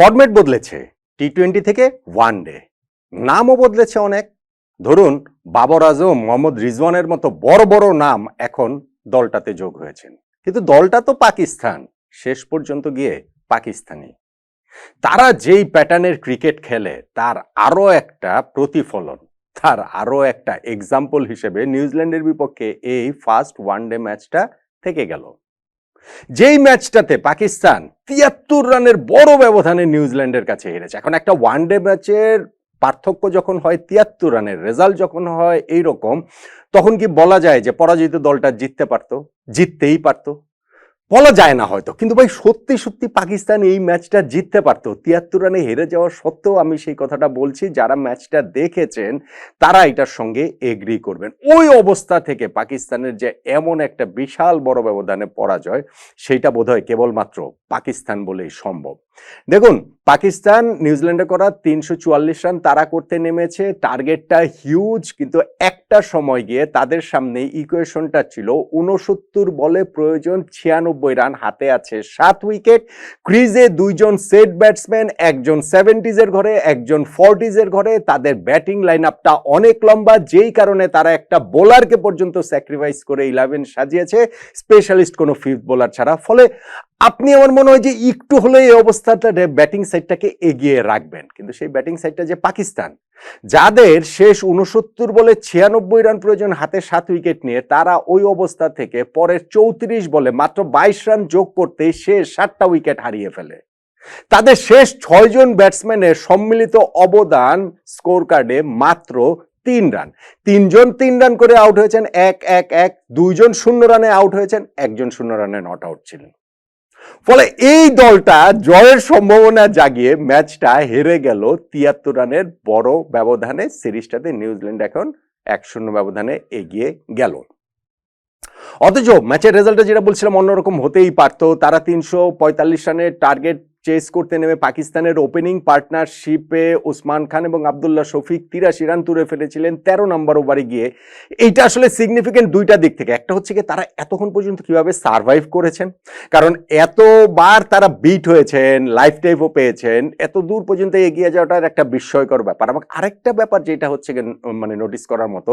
Format বদলেছে T twenty থেকে one day নামও বদলেছে অনেক। ধরুন, বাবর আজম, মোহাম্মদ রিজওয়ানের মতো বড় বড় নাম এখন দলটাতে যোগ হয়েছেন। কিন্তু দলটা তো পাকিস্তান। শেষ পর্যন্ত গিয়ে পাকিস্তানি। তারা যেই প্যাটার্নের ক্রিকেট খেলে, তার আরও একটা প্রতিফলন, তার আরও একটা এক্সাম্পল হিসেবে নিউজিল্যান্ডের বিপক্ষে এই ফার্স্ট ওয়ান ডে ম্যাচটা থেকে গেল। যেই ম্যাচটাতে পাকিস্তান তিয়াত্তর রানের বড় ব্যবধানে নিউজিল্যান্ডের কাছে হেরেছে। এখন একটা ওয়ান ডে ম্যাচের পার্থক্য যখন হয়, তিয়াত্তর রানের রেজাল্ট যখন হয় এই রকম তখন কি বলা যায় যে পরাজিত দলটা জিততে পারতো? জিততেই পারতো। বলা যায় না হয়তো। কিন্তু ভাই, সত্যি সত্যি পাকিস্তান এই ম্যাচটা জিততে পারতো। তিয়াত্তর রানে হেরে যাওয়া সত্ত্বেও আমি সেই কথাটা বলছি, যারা ম্যাচটা দেখেছেন, তারা এটার সঙ্গে এগ্রি করবেন। ওই অবস্থা থেকে পাকিস্তানের যে এমন একটা বিশাল বড় ব্যবধানে পরাজয়, সেইটা বোধহয় কেবলমাত্র পাকিস্তান বলেই সম্ভব। দেখুন, পাকিস্তান নিউজিল্যান্ডে করা তিনশো চুয়াল্লিশ রান তারা করতে নেমেছে টার্গেটটা হিউজ কিন্তু একটা সময় গিয়ে তাদের সামনে ইকুয়েশনটা ছিল উনসত্তর বলে প্রয়োজন, ছিয়ানব্বই রান হাতে আছে। সাত উইকেট ক্রিজে দুইজন সেট ব্যাটসম্যান একজন সেভেন্টিজের ঘরে, একজন ফর্টিজের ঘরে। তাদের ব্যাটিং লাইন আপটা অনেক লম্বা, যেই কারণে তারা একটা বোলারকে পর্যন্ত স্যাক্রিফাইস করে ইলেভেন সাজিয়েছে। স্পেশালিস্ট কোনো ফিফথ বোলার ছাড়া। ফলে আপনি আমার মনে হয় যে একটু হলে এই অবস্থাটা ব্যাটিং সাইডটাকে এগিয়ে রাখবেন। কিন্তু সেই ব্যাটিং সাইডটা যে পাকিস্তান যাদের শেষ উনসত্তর বলে ছিয়ানব্বই রান প্রয়োজন হাতে সাত উইকেট নিয়ে, তারা ওই অবস্থা থেকে পরের চৌত্রিশ বলে মাত্র বাইশ রান যোগ করতে শেষ সাতটা উইকেট হারিয়ে ফেলে। তাদের শেষ ছয়জন ব্যাটসম্যানের সম্মিলিত অবদান স্কোর কার্ডে মাত্র তিন রান। তিনজন তিন রান করে আউট হয়েছেন, এক এক এক, দুইজন শূন্য রানে আউট হয়েছেন, একজন শূন্য রানে নট আউট ছিলেন। ফলে এই দলটা জয়ের সম্ভাবনা জাগিয়ে ম্যাচটা হেরে গেল তিয়াত্তর রানের বড় ব্যবধানে। সিরিজটাতে নিউজিল্যান্ড এখন এক শূন্য ব্যবধানে এগিয়ে গেল। অথচ ম্যাচের রেজাল্টটা যেটা বলছিলাম অন্যরকম হতেই পারতো। তারা তিনশো পঁয়তাল্লিশ রানের টার্গেট চেস করতে নেমে পাকিস্তানের ওপেনিং পার্টনারশিপে ওসমান খান এবং আবদুল্লাহ শফিক তিরাশি রান তুলে ফেলেছিলেন তেরো নম্বর ওভারে গিয়ে। এইটা আসলে সিগনিফিকেন্ট দুইটা দিক থেকে। একটা হচ্ছে কি তারা এতক্ষণ পর্যন্ত কীভাবে সার্ভাইভ করেছেন? কারণ এতবার তারা বিট হয়েছেন লাইফ টাইপও পেয়েছেন, এত দূর পর্যন্ত এগিয়ে যাওয়াটার একটা বিস্ময়কর ব্যাপার। এবং আরেকটা ব্যাপার যেটা হচ্ছে মানে নোটিস করার মতো,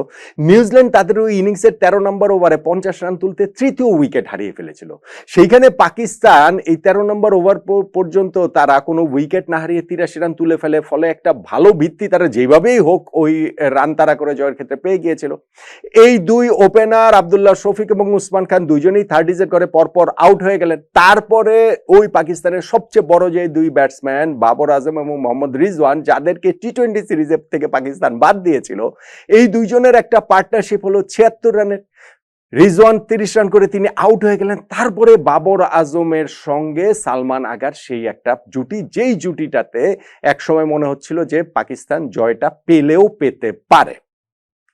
নিউজিল্যান্ড তাদের ওই ইনিংসের তেরো নম্বর ওভারে পঞ্চাশ রান তুলতে তৃতীয় উইকেট হারিয়ে ফেলেছিল। সেইখানে পাকিস্তান এই তেরো নম্বর ওভার পর্যন্ত তারা কোনো উইকেট না হারিয়ে তিরাশি রান তুলে ফেলে, ফলে একটা ভালো ভিত্তি তারা যেভাবেই হোক ওই রান তারা করে জয়ের ক্ষেত্রে পেয়ে গিয়েছিল। এই দুই ওপেনার আবদুল্লাহ শফিক এবং উসমান খান দুইজনেই থার্টিজের করে, পরপর আউট হয়ে গেলেন। তারপরে ওই পাকিস্তানের সবচেয়ে বড় যে দুই ব্যাটসম্যান বাবর আজম এবং মোহাম্মদ রিজওয়ান, যাদেরকে টি টোয়েন্টি সিরিজের থেকে পাকিস্তান বাদ দিয়েছিল, এই দুইজনের একটা পার্টনারশিপ হলো ছিয়াত্তর রানের রিজওয়ান তিরিশ রান করে তিনি আউট হয়ে গেলেন। তারপরে বাবর আজমের সঙ্গে সালমান আগার সেই একটা জুটি, যেই জুটিটাতে একসময় মনে হচ্ছিল যে পাকিস্তান জয়টা পেলেও পেতে পারে।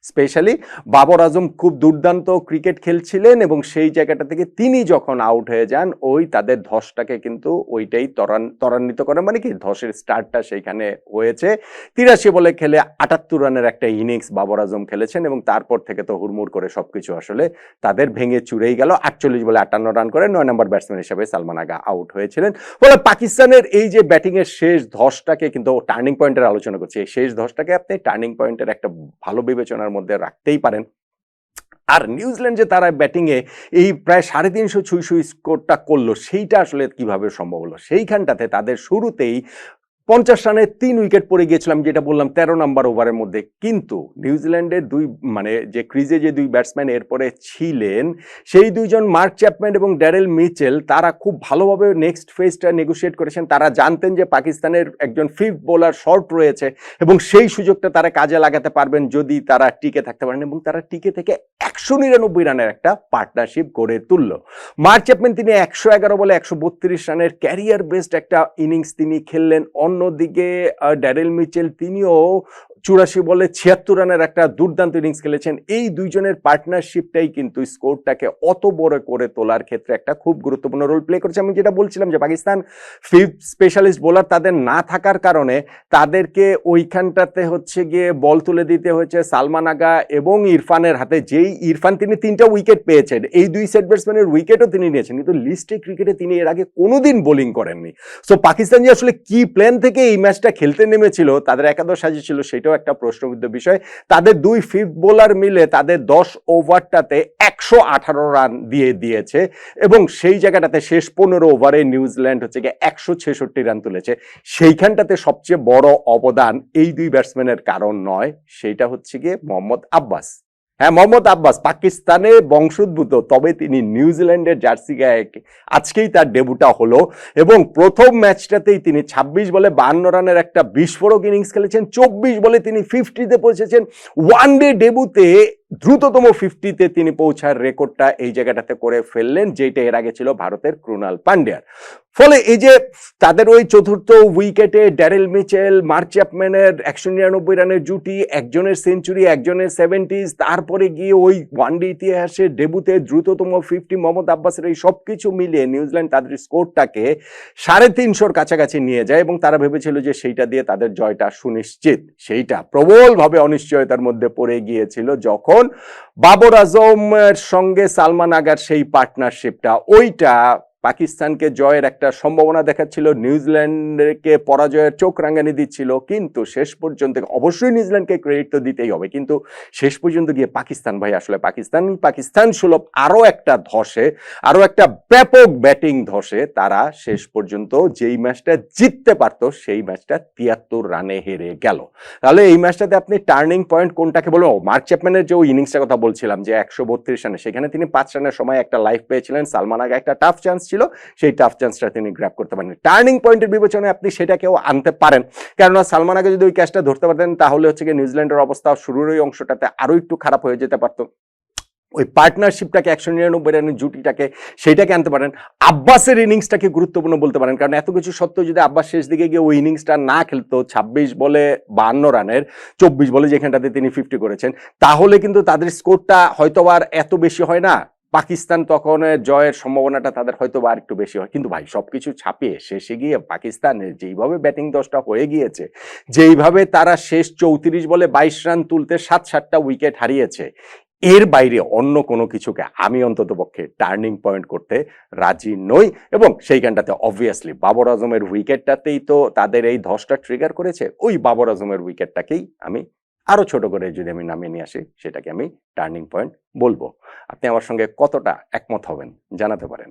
স্পেশালি বাবর আজম খুব দুর্দান্ত ক্রিকেট খেলছিলেন এবং সেই জায়গাটা থেকে তিনি যখন আউট হয়ে যান, ওই তাদের ধসটাকে কিন্তু ওইটাই ত্বরান, ত্বরান্বিত করে মানে কি, ধসের স্টার্টটা সেইখানে হয়েছে। তিরাশি বলে খেলে আটাত্তর রানের একটা ইনিংস বাবর আজম খেলেছেন এবং তারপর থেকে তো হুড়মুড় করে সবকিছু আসলে তাদের ভেঙে চুরেই গেল। আটচল্লিশ বলে আটান্ন রান করে নয় নম্বর ব্যাটসম্যান হিসেবে সালমান আগা আউট হয়েছিলেন। ফলে পাকিস্তানের এই যে ব্যাটিংয়ের শেষ ধসটাকে কিন্তু টার্নিং পয়েন্টের আলোচনা করছি, এই শেষ ধসটাকে আপনি টার্নিং পয়েন্টের একটা ভালো বিবেচনার মধ্যে রাখতেই পারেন। আর নিউজিল্যান্ড যে তারা ব্যাটিংয়ে এই প্রায় সাড়ে তিনশো ছুঁই স্কোরটা করল, সেইটা আসলে কীভাবে সম্ভব হলো? সেইখানটাতে তাদের শুরুতেই পঞ্চাশ রানে তিন উইকেট পড়ে গিয়েছিলাম, যেটা বললাম তেরো নাম্বার ওভারের মধ্যে। কিন্তু নিউজিল্যান্ডের দুই মানে যে ক্রিজে যে দুই ব্যাটসম্যান এরপরে ছিলেন, সেই দুইজন মার্ক চ্যাপম্যান এবং ড্যারেল মিচেল, তারা খুব ভালোভাবে নেক্সট ফেজটা নেগোসিয়েট করেছেন। তারা জানতেন যে পাকিস্তানের একজন ফিফথ বোলার শর্ট রয়েছে এবং সেই সুযোগটা তারা কাজে লাগাতে পারবেন যদি তারা টিকে থাকতে পারেন এবং তারা টিকে থেকে একশো নিরানব্বই রানের একটা পার্টনারশিপ গড়ে তুলল। মার্ক চ্যাপম্যান তিনি একশো এগারো বলে একশো বত্রিশ রানের ক্যারিয়ার বেস্ট একটা ইনিংস তিনি খেললেন অন্যদিকে ড্যারেল মিচেল তিনিও চুরাশি বলে ছিয়াত্তর রানের একটা দুর্দান্ত ইনিংস খেলেছেন। এই দুইজনের পার্টনারশিপটাই কিন্তু স্কোরটাকে অত বড় করে তোলার ক্ষেত্রে একটা খুব গুরুত্বপূর্ণ রোল প্লে করেছে। আমি যেটা বলছিলাম যে, পাকিস্তান ফিফথ স্পেশালিস্ট বোলার তাদের না থাকার কারণে তাদেরকে ওইখানটাতে হচ্ছে গিয়ে বল তুলে দিতে হয়েছে সালমান আগা এবং ইরফানের হাতে। যেই ইরফান তিনি তিনটা উইকেট পেয়েছেন, এই দুই সেট ব্যাটসম্যানের উইকেটও তিনি নিয়েছেন, কিন্তু লিস্টে ক্রিকেটে তিনি এর আগে কোনোদিন বোলিং করেননি। সো পাকিস্তান যে আসলে কি প্ল্যান থেকে এই ম্যাচটা খেলতে নেমেছিল, তাদের একাদশ সাজিয়েছিল সেটাও একটা প্রশ্নবিদ্ধ বিষয়। তাদের দুই ফিফথ বোলার মিলে তাদের দশ ওভারটাতে একশো আঠারো রান দিয়ে দিয়েছে এবং সেই জায়গাটাতে শেষ পনেরো ওভারে নিউজিল্যান্ড হচ্ছে গিয়ে একশো ছেষট্টি রান তুলেছে। সেইখানটাতে সবচেয়ে বড় অবদান এই দুই ব্যাটসম্যানের কারণ নয় সেইটা হচ্ছে গিয়ে মোহাম্মদ আব্বাস। হ্যাঁ মোহাম্মদ আব্বাস, পাকিস্তানে বংশোদ্ভূত, তবে তিনি নিউজিল্যান্ডের জার্সি গায়ে আজকেই তার ডেবুটা হলো এবং প্রথম ম্যাচটাতেই তিনি ২৬ বলে বান্ন রানের একটা বিস্ফোরক ইনিংস খেলেছেন, চব্বিশ বলে তিনি ফিফটিতে পৌঁছেছেন। ওয়ান ডে ডেবুতে দ্রুততম ফিফটিতে তিনি পৌঁছার রেকর্ডটা এই জায়গাটাতে করে ফেললেন যেটা এর আগে ছিল ভারতের ক্রুনাল পান্ডিয়ার। ফলে এই যে তাদের ওই চতুর্থ উইকেটে ড্যারেল মিচেল মার্ক চ্যাপম্যানের একশো নিরানব্বই রানের জুটি, একজনের সেঞ্চুরি, একজনের সেভেন্টিজ, তারপরে গিয়ে ওই ওয়ানডে ইতিহাসে ডেবুতে দ্রুততম ফিফটি মোহাম্মদ আব্বাসের এই সব কিছু মিলিয়ে নিউজিল্যান্ড তাদের স্কোরটাকে সাড়ে তিনশোর কাছাকাছি নিয়ে যায় এবং তারা ভেবেছিল যে সেইটা দিয়ে তাদের জয়টা সুনিশ্চিত। সেইটা প্রবলভাবে অনিশ্চয়তার মধ্যে পড়ে গিয়েছিল যখন বাবর আজমের সঙ্গে সালমান আগার সেই পার্টনারশিপটা ওইটা পাকিস্তানকে জয়ের একটা সম্ভাবনা দেখাচ্ছিল, নিউজিল্যান্ডকে পরাজয়ের চোখ রাঙানি দিচ্ছিল, কিন্তু শেষ পর্যন্ত, অবশ্যই নিউজিল্যান্ডকে ক্রেডিট তো দিতেই হবে, কিন্তু শেষ পর্যন্ত গিয়ে পাকিস্তান, ভাই, আসলে পাকিস্তান পাকিস্তান সুলভ আরও একটা ধসে, আরও একটা ব্যাপক ব্যাটিং ধসে, তারা শেষ পর্যন্ত যেই ম্যাচটা জিততে পারতো, সেই ম্যাচটা তিয়াত্তর রানে হেরে গেল। তাহলে এই ম্যাচটাতে আপনি টার্নিং পয়েন্ট কোনটাকে বলব মার্ক চ্যাপম্যানের যে ইনিংসটার কথা বলছিলাম, যে একশো বত্রিশ রানে, সেখানে তিনি পাঁচ রানের সময় একটা লাইফ পেয়েছিলেন, সালমান আগে একটা টাফ চান্স ছিল, সেই টাফ চান্সটা তিনি গ্র্যাপ করতে পারেন টার্নিং পয়েন্টের বিবেচনায় আপনি সেটাকেও আনতে পারেন। কেননা সালমান আগে যদি ওই ক্যাচটা ধরতে পারতেন, তাহলে হচ্ছে গিয়ে নিউজিল্যান্ডের অবস্থা শুরুর ওই অংশটাতে আরও একটু খারাপ হয়ে যেতে পারতো। ওই পার্টনারশিপটাকে একশো নিরানব্বই রানের জুটিটাকে, সেইটাকে আনতে পারেন। আব্বাসের ইনিংসটাকে গুরুত্বপূর্ণ বলতে পারেন। কারণ এত কিছু সত্ত্বেও যদি আব্বাস শেষ দিকে গিয়ে ওই ইনিংসটা না খেলতো, ছাব্বিশ বলে বান্ন রানের, চব্বিশ বলে যেখানটাতে তিনি ফিফটি করেছেন, তাহলে কিন্তু তাদের স্কোরটা হয়তো আর এত বেশি হয় না। পাকিস্তান তখন জয়ের সম্ভাবনাটা তাদের হয়তো বা একটু বেশি হয়। কিন্তু ভাই, সবকিছু ছাপিয়ে শেষে গিয়ে পাকিস্তানের যেইভাবে ব্যাটিং দশটা হয়ে গিয়েছে, যেইভাবে তারা শেষ চৌত্রিশ বলে বাইশ রান তুলতে সাত সাতটা উইকেট হারিয়েছে, এর বাইরে অন্য কোনো কিছুকে আমি অন্তত পক্ষে টার্নিং পয়েন্ট করতে রাজি নই এবং সেইখানটাতে অবভিয়াসলি বাবর আজমের উইকেটটাতেই তো তাদের এই ধসটা ট্রিগার করেছে, ওই বাবর আজমের উইকেটটাকেই আমি আরও ছোট করে যদি আমি নামিয়ে নিয়ে আসি, সেটাকে আমি টার্নিং পয়েন্ট বলব। আপনি আমার সঙ্গে কতটা একমত হবেন জানাতে পারেন।